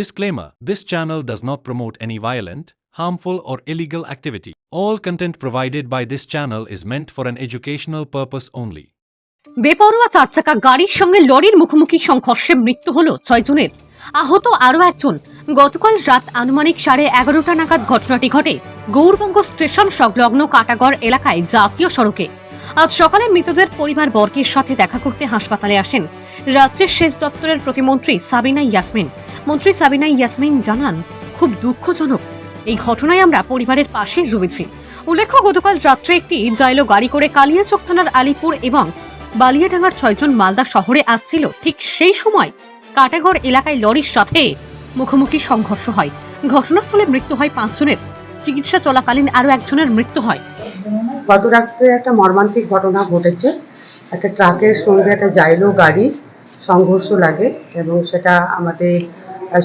Disclaimer This channel does not promote any violent, harmful, or illegal activity. All content provided by this channel is meant for an educational purpose only. বেপরোয়া চার চাকা গাড়ির সঙ্গে লরির মুখোমুখি সংঘর্ষে মৃত্যু হল জনের। আহত আরও একজন। গতকাল রাত আনুমানিক সাড়ে এগারোটা নাগাদ ঘটনাটি ঘটে গৌরবঙ্গ স্টেশন সংলগ্ন কাটাগড় এলাকায় জাতীয় সড়কে। আজ সকালে মৃতদের পরিবার বর্গের সাথে দেখা করতে হাসপাতালে আসেন। রাজ্যের শেষ দপ্তরের প্রতিমন্ত্রী সাবিনা ইয়াসমিন। মন্ত্রী সাবিনা ইয়াসমিন জানান, খুব দুঃখজনক। এই ঘটনায় আমরা পরিবারের পাশে রয়েছি। উল্লেখ্য, গতকাল রাত্রে একটি জাইলো গাড়ি করে কালিয়াচক থানার আলিপুর এবং বালিয়াডাঙ্গার ছয়জন মালদা শহরে আসছিল। ঠিক সেই সময় কাটাগড় এলাকায় লরির সাথে মুখোমুখি সংঘর্ষ হয়। ঘটনাস্থলে মৃত্যু হয় পাঁচজনের। চিকিৎসা চলাকালীন আরও একজনের মৃত্যু হয়। গত রাত্রে একটা মর্মান্তিক ঘটনা ঘটেছে। একটা ট্রাকের সঙ্গে একটা জাইলো গাড়ি সংঘর্ষ লাগে এবং সেটা আমাদের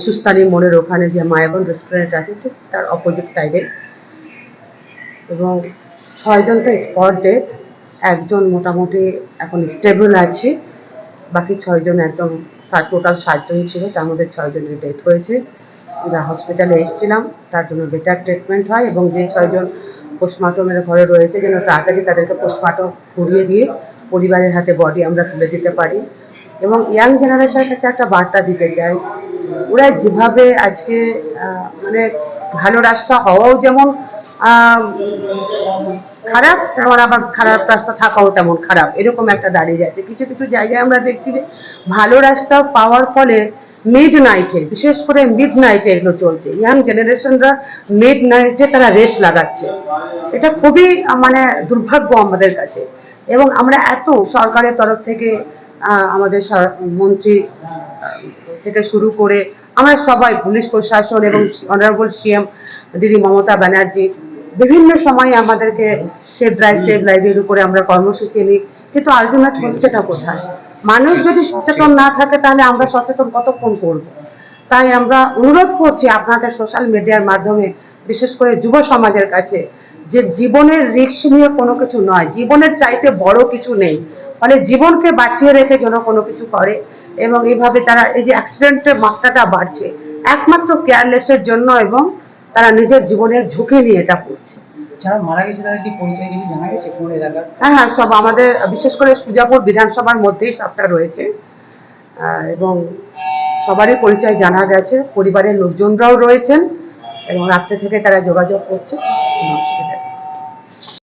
সুস্তানি মোড়ের ওখানে যে মায়াবন রেস্টুরেন্ট আছে, ঠিক তার অপোজিট সাইডে এবং ছয়জন তো স্পট ডেথ একজন মোটামুটি এখন স্টেবল আছে, বাকি ছয়জন একদম টোটাল সাতজন ছিল, তার মধ্যে ছয়জনের ডেথ হয়েছে। আমরা হসপিটালে এসেছিলাম, তার জন্য বেটার ট্রিটমেন্ট হয় এবং যে ছয়জন পোস্টমর্টমের ঘরে রয়েছে, যেন তাড়াতাড়ি তাদেরকে পোস্টমর্টম করিয়ে দিয়ে পরিবারের হাতে বডি আমরা তুলে দিতে পারি। এবং ইয়াং জেনারেশনের কাছে একটা বার্তা দিতে চাই ওরা যেভাবে আজকে মানে ভালো রাস্তা হওয়াও যেমন খারাপ তেমন আবার খারাপ রাস্তা থাকাও তেমন খারাপ। এরকম একটা দাঁড়িয়ে যাচ্ছে কিছু কিছু জায়গায় আমরা দেখছি যে ভালো রাস্তা পাওয়ার ফলে মিড নাইটে বিশেষ করে মিড নাইটে এগুলো চলছে। ইয়াং জেনারেশনরা মিড নাইটে তারা রেস লাগাচ্ছে। এটা খুবই মানে দুর্ভাগ্য আমাদের কাছে। এবং আমরা এত সরকারের তরফ থেকে আমাদের মন্ত্রী থেকে শুরু করে আমরা সবাই পুলিশ প্রশাসন এবং অনারেবল সিএম দিদি মমতা ব্যানার্জি বিভিন্ন সময় আমাদেরকে সেভ ড্রাইভ সেভ লাইভের উপরে আমরা কর্মসূচি নিই। কিন্তু আলটিমেট হচ্ছেটা কোথায়? মানুষ যদি সচেতন না থাকে তাহলে আমরা সচেতন কতক্ষণ করব? তাই আমরা অনুরোধ করছি আপনাদের সোশ্যাল মিডিয়ার মাধ্যমে, বিশেষ করে যুব সমাজের কাছে, যে জীবনের রিস্ক নিয়ে কোনো কিছু নয়, জীবনের চাইতে বড় কিছু নেই। ফলে জীবনকে বাঁচিয়ে রেখে যেন কোনো কিছু করে এবং এইভাবে তারা এই যে অ্যাক্সিডেন্টের মাত্রাটা বাড়ছে একমাত্র কেয়ারলেসের জন্য এবং তারা নিজের জীবনের ঝুঁকি নিয়ে এটা করছে। যারা মারা গেছে তাদের কি পরিচয় কিছু জানা গেছে কোন এলাকার? হ্যাঁ হ্যাঁ সব আমাদের বিশেষ করে সুজাপুর বিধানসভার মধ্যেই সবটা রয়েছে। এবং সবারই পরিচয় জানা গেছে পরিবারের লোকজনরাও রয়েছেন এবং রাত্রে থেকে তারা যোগাযোগ করছে। কোনো অসুবিধা।